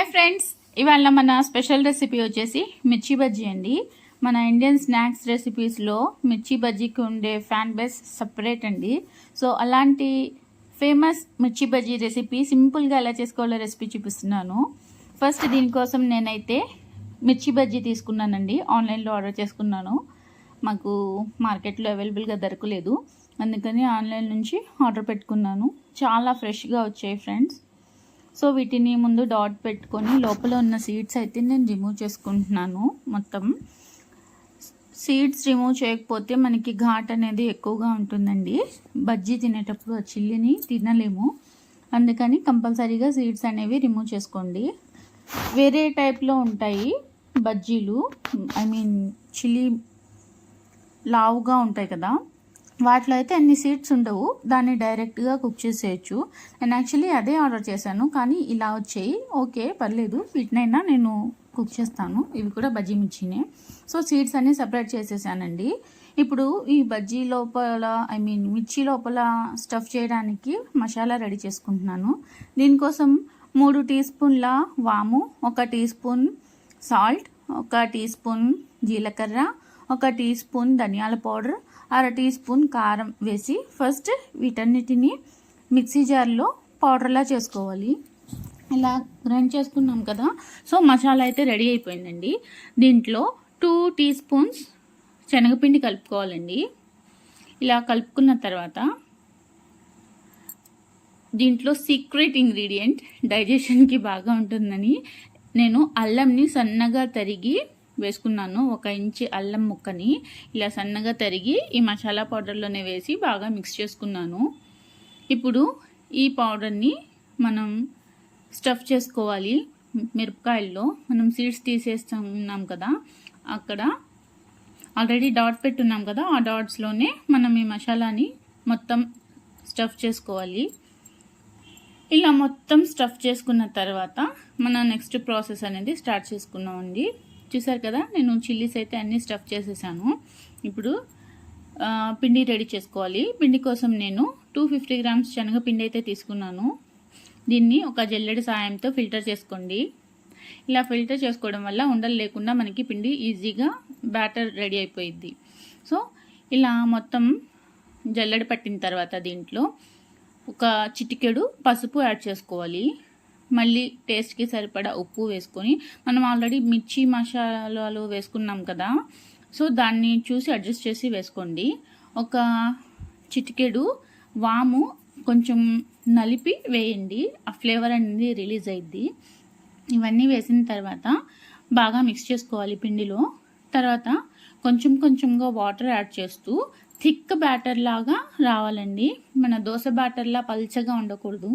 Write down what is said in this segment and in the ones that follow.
Hi friends ఇవాళ మన special recipe వచ్చేసి మిర్చి బజ్జీ అండి. మన ఇండియన్ స్నాక్స్ రెసిపీస్లో మిర్చి బజ్జీకి ఉండే ఫ్యాన్ బేస్ సపరేట్ అండి. సో అలాంటి ఫేమస్ మిర్చి బజ్జీ రెసిపీ సింపుల్గా ఎలా చేసుకోవాలో రెసిపీ చూపిస్తున్నాను. ఫస్ట్ దీనికోసం నేనైతే మిర్చి బజ్జీ తీసుకున్నానండి. ఆన్లైన్లో ఆర్డర్ చేసుకున్నాను. మాకు మార్కెట్లో అవైలబుల్గా దొరకలేదు. అందుకని ఆన్లైన్ నుంచి ఆర్డర్ పెట్టుకున్నాను. చాలా ఫ్రెష్గా వచ్చాయి ఫ్రెండ్స్ సో వీటిని ముందు డాట్ పెట్టుకొని లోపల ఉన్న సీడ్స్ అయితే నేను రిమూవ్ చేసుకుంటున్నాను మొత్తం. సీడ్స్ రిమూవ్ చేయకపోతే మనకి ఘాట్ అనేది ఎక్కువగా ఉంటుందండి. బజ్జీ తినేటప్పుడు ఆ చిల్లిని తినలేము. అందుకని కంపల్సరీగా సీడ్స్ అనేవి రిమూవ్ చేసుకోండి. వేరే టైప్లో ఉంటాయి బజ్జీలు. ఐ మీన్ చిల్లీ లావుగా ఉంటాయి కదా. వాటిలో అయితే అన్ని సీడ్స్ ఉండవు. దాన్ని డైరెక్ట్గా కుక్ చేసేయచ్చు. నేను యాక్చువల్లీ అదే ఆర్డర్ చేశాను. కానీ ఇలా వచ్చాయి. ఓకే పర్లేదు. వీటినైనా నేను కుక్ చేస్తాను. ఇవి కూడా బజ్జీ మిర్చినే. సో సీడ్స్ అన్ని సపరేట్ చేసేసానండి. ఇప్పుడు ఈ బజ్జీ లోపల ఐ మీన్ మిర్చి లోపల స్టఫ్ చేయడానికి మసాలా రెడీ చేసుకుంటున్నాను. దీనికోసం మూడు టీ స్పూన్ల వాము ఒక టీ స్పూన్ సాల్ట్ ఒక టీ స్పూన్ జీలకర్ర ఒక టీ స్పూన్ ధనియాల పౌడర్ అర టీ స్పూన్ కారం వేసి ఫస్ట్ వీటన్నిటిని మిక్సీ జార్లో పౌడర్లా చేసుకోవాలి. ఇలా గ్రైండ్ చేసుకున్నాం కదా సో మసాలా అయితే రెడీ అయిపోయిందండి. దీంట్లో టూ టీ స్పూన్స్ శనగపిండి కలుపుకోవాలండి. ఇలా కలుపుకున్న తర్వాత దీంట్లో సీక్రెట్ ఇంగ్రీడియంట్ డైజెషన్కి బాగా ఉంటుందని నేను అల్లంని సన్నగా తరిగి వేసుకున్నాను. ఒక ఇంచి అల్లం ముక్కని ఇలా సన్నగా తరిగి ఈ మసాలా పౌడర్లోనే వేసి బాగా మిక్స్ చేసుకున్నాను. ఇప్పుడు ఈ పౌడర్ని మనం స్టఫ్ చేసుకోవాలి. మిరపకాయల్లో మనం సీడ్స్ తీసేస్తున్నాం కదా అక్కడ ఆల్రెడీ డాట్ పెట్టున్నాం కదా ఆ డాట్స్లోనే మనం ఈ మసాలాని మొత్తం స్టఫ్ చేసుకోవాలి. ఇలా మొత్తం స్టఫ్ చేసుకున్న తర్వాత మన నెక్స్ట్ ప్రాసెస్ అనేది స్టార్ట్ చేసుకున్నామండి. చూసారు కదా నేను చిల్లీస్ అయితే అన్నీ స్టఫ్ చేసేసాను. ఇప్పుడు పిండి రెడీ చేసుకోవాలి. పిండి కోసం నేను టూ ఫిఫ్టీ గ్రామ్స్ శనగపిండి అయితే తీసుకున్నాను. దీన్ని ఒక జల్లెడి సాయంతో ఫిల్టర్ చేసుకోండి. ఇలా ఫిల్టర్ చేసుకోవడం వల్ల ఉండలు లేకుండా మనకి పిండి ఈజీగా బ్యాటర్ రెడీ అయిపోయిద్ది. సో ఇలా మొత్తం జల్లెడ పట్టిన తర్వాత దీంట్లో ఒక చిటికెడు పసుపు యాడ్ చేసుకోవాలి. మళ్ళీ టేస్ట్కి సరిపడా ఉప్పు వేసుకొని మనం ఆల్రెడీ మిర్చి మసాలాలు వేసుకున్నాం కదా సో దాన్ని చూసి అడ్జస్ట్ చేసి వేసుకోండి. ఒక చిటికెడు వాము కొంచెం నలిపి వేయండి. ఆ ఫ్లేవర్ అనేది రిలీజ్ అయింది ఇవన్నీ వేసిన తర్వాత బాగా మిక్స్ చేసుకోవాలి పిండిలో. తర్వాత కొంచెం కొంచెంగా వాటర్ యాడ్ చేస్తూ థిక్ బ్యాటర్ లాగా రావాలండి. మన దోశ బ్యాటర్లా పల్చగా ఉండకూడదు.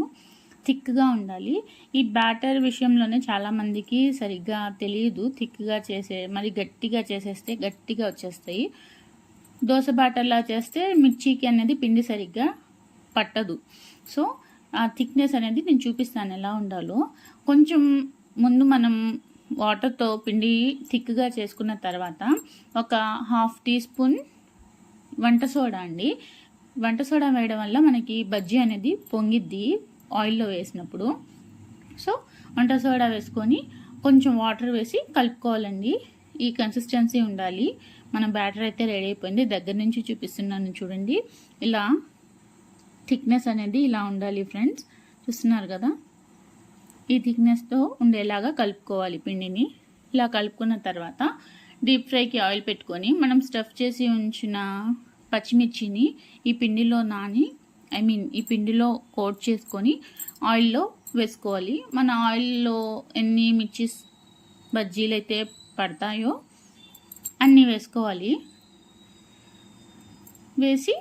థిక్గా ఉండాలి. ఈ బ్యాటర్ విషయంలోనే చాలామందికి సరిగ్గా తెలియదు థిక్గా చేసే మరి గట్టిగా చేసేస్తే గట్టిగా వచ్చేస్తాయి. దోశ బ్యాటర్లా చేస్తే మిర్చికి అనేది పిండి సరిగ్గా పట్టదు. సో ఆ థిక్నెస్ అనేది నేను చూపిస్తాను ఎలా ఉండాలో. కొంచెం ముందు మనం వాటర్తో పిండి థిక్గా చేసుకున్న తర్వాత ఒక హాఫ్ టీ స్పూన్ వంట సోడా అండి. వంట సోడా వేయడం వల్ల మనకి బజ్జీ అనేది పొంగిద్ది. ఆయిల్లో వేసినప్పుడు. సో వంట సోడా వేసుకొని కొంచెం వాటర్ వేసి కలుపుకోవాలండి. ఈ కన్సిస్టెన్సీ ఉండాలి. మన బ్యాటర్ అయితే రెడీ అయిపోయింది. దగ్గర నుంచి చూపిస్తున్నాను చూడండి. ఇలా థిక్నెస్ అనేది ఇలా ఉండాలి ఫ్రెండ్స్. చూస్తున్నారు కదా? ఈ థిక్నెస్తో ఉండేలాగా కలుపుకోవాలి పిండిని. ఇలా కలుపుకున్న తర్వాత డీప్ ఫ్రైకి ఆయిల్ పెట్టుకొని మనం స్టఫ్ చేసి ఉంచిన పచ్చిమిర్చిని ఈ పిండిలో నాని ఐ మీన్ ఈ పిండిలో కోట్ చేసుకొని ఆయిల్లో వేసుకోవాలి. మన ఆయిల్లో ఎన్ని మిర్చిస్ బజ్జీలు అయితే పడతాయో అన్నీ వేసుకోవాలి. వేసి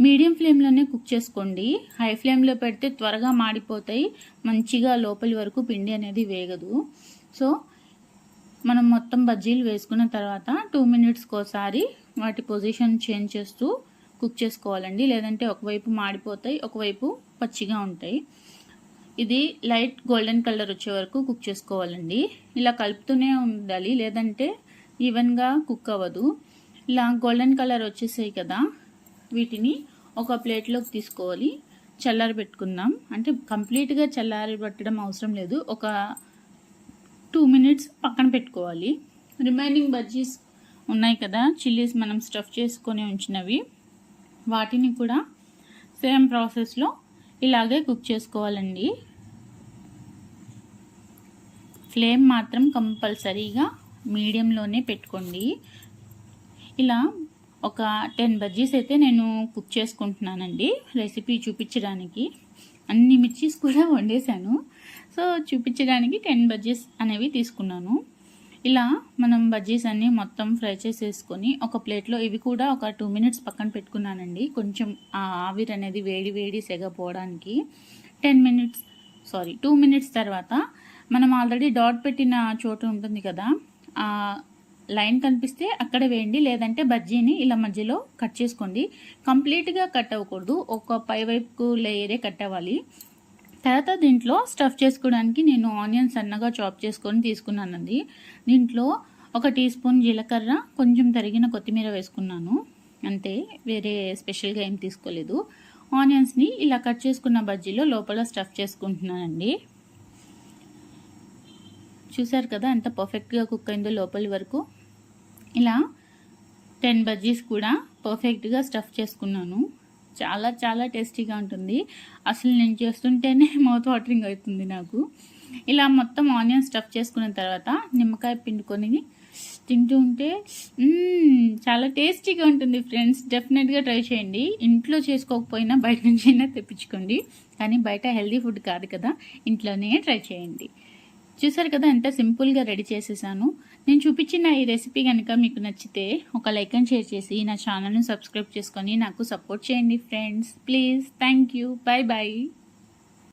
మీడియం ఫ్లేమ్లోనే కుక్ చేసుకోండి. హై ఫ్లేమ్లో పెడితే త్వరగా మాడిపోతాయి. మంచిగా లోపలి వరకు పిండి అనేది వేగదు. సో మనం మొత్తం బజ్జీలు వేసుకున్న తర్వాత టూ మినిట్స్కి ఒకసారి వాటి పొజిషన్ చేంజ్ చేస్తూ కుక్ చేసుకోవాలండి. లేదంటే ఒకవైపు మాడిపోతాయి ఒకవైపు పచ్చిగా ఉంటాయి. ఇది లైట్ గోల్డెన్ కలర్ వచ్చే వరకు కుక్ చేసుకోవాలండి. ఇలా కలుపుతూనే ఉండాలి. లేదంటే ఈవెన్గా కుక్ అవ్వదు. ఇలా గోల్డెన్ కలర్ వచ్చేసాయి కదా వీటిని ఒక ప్లేట్లోకి తీసుకోవాలి. చల్లారి పెట్టుకుందాం. అంటే కంప్లీట్గా చల్లారి పెట్టడం అవసరం లేదు. ఒక టూ మినిట్స్ పక్కన పెట్టుకోవాలి. రిమైనింగ్ బజ్జీస్ ఉన్నాయి కదా చిల్లీస్ మనం స్టఫ్ చేసుకొని ఉంచినవి. వాటిని కూడా సేమ్ ప్రాసెస్లో ఇలాగే కుక్ చేసుకోవాలండి. ఫ్లేమ్ మాత్రం కంపల్సరీగా మీడియంలోనే పెట్టుకోండి. ఇలా ఒక టెన్ బజ్జీస్ అయితే నేను కుక్ చేసుకుంటున్నానండి రెసిపీ చూపించడానికి. అన్ని మిర్చీస్ కూడా వండేసాను సో చూపించడానికి టెన్ బజ్జీస్ అనేవి తీసుకున్నాను. ఇలా మనం బజ్జీస్ అన్ని మొత్తం ఫ్రై చేసేసుకొని ఒక ప్లేట్లో ఇవి కూడా ఒక టూ మినిట్స్ పక్కన పెట్టుకున్నానండి. కొంచెం ఆ ఆవిరి అనేది వేడి వేడి సెగపోవడానికి ten minutes sorry two minutes తర్వాత మనం ఆల్రెడీ డాట్ పెట్టిన చోటు ఉంటుంది కదా ఆ లైన్ కనిపిస్తే అక్కడ వేయండి. లేదంటే బజ్జీని ఇలా మధ్యలో కట్ చేసుకోండి. కంప్లీట్గా కట్ అవ్వకూడదు. ఒక పై వైపుకు లేయరే కట్ అవ్వాలి. తర్వాత దీంట్లో స్టఫ్ చేసుకోవడానికి నేను ఆనియన్స్ సన్నగా చాప్ చేసుకొని తీసుకున్నానండి. దీంట్లో ఒక టీ స్పూన్ జీలకర్ర కొంచెం తరిగిన కొత్తిమీర వేసుకున్నాను. అంతే వేరే స్పెషల్గా ఏం తీసుకోలేదు. ఆనియన్స్ని ఇలా కట్ చేసుకున్న బజ్జీలో లోపల స్టఫ్ చేసుకుంటున్నానండి. చూసారు కదా ఎంత పర్ఫెక్ట్గా కుక్ అయిందో లోపలి వరకు. ఇలా టెన్ బజ్జీస్ కూడా పర్ఫెక్ట్గా స్టఫ్ చేసుకున్నాను. చాలా చాలా టేస్టీగా ఉంటుంది. అసలు నేను చేస్తుంటేనే మౌత్ వాటరింగ్ అవుతుంది నాకు. ఇలా మొత్తం ఆనియన్ స్టఫ్ చేసుకున్న తర్వాత నిమ్మకాయ పిండుకొని తింటూ ఉంటే చాలా టేస్టీగా ఉంటుంది ఫ్రెండ్స్. డెఫినెట్గా ట్రై చేయండి. ఇంట్లో చేసుకోకపోయినా బయట నుంచి అయినా తెప్పించుకోండి. కానీ బయట హెల్దీ ఫుడ్ కాదు కదా. ఇంట్లోనే ట్రై చేయండి. చూసారు కదా ఎంత సింపుల్గా రెడీ చేసేసాను. నేను చూపించిన ఈ రెసిపీ కనుక మీకు నచ్చితే ఒక లైక్ అండ్ షేర్ చేసి నా ఛానల్ను సబ్స్క్రైబ్ చేసుకొని నాకు సపోర్ట్ చేయండి friends. Please thank you. Bye bye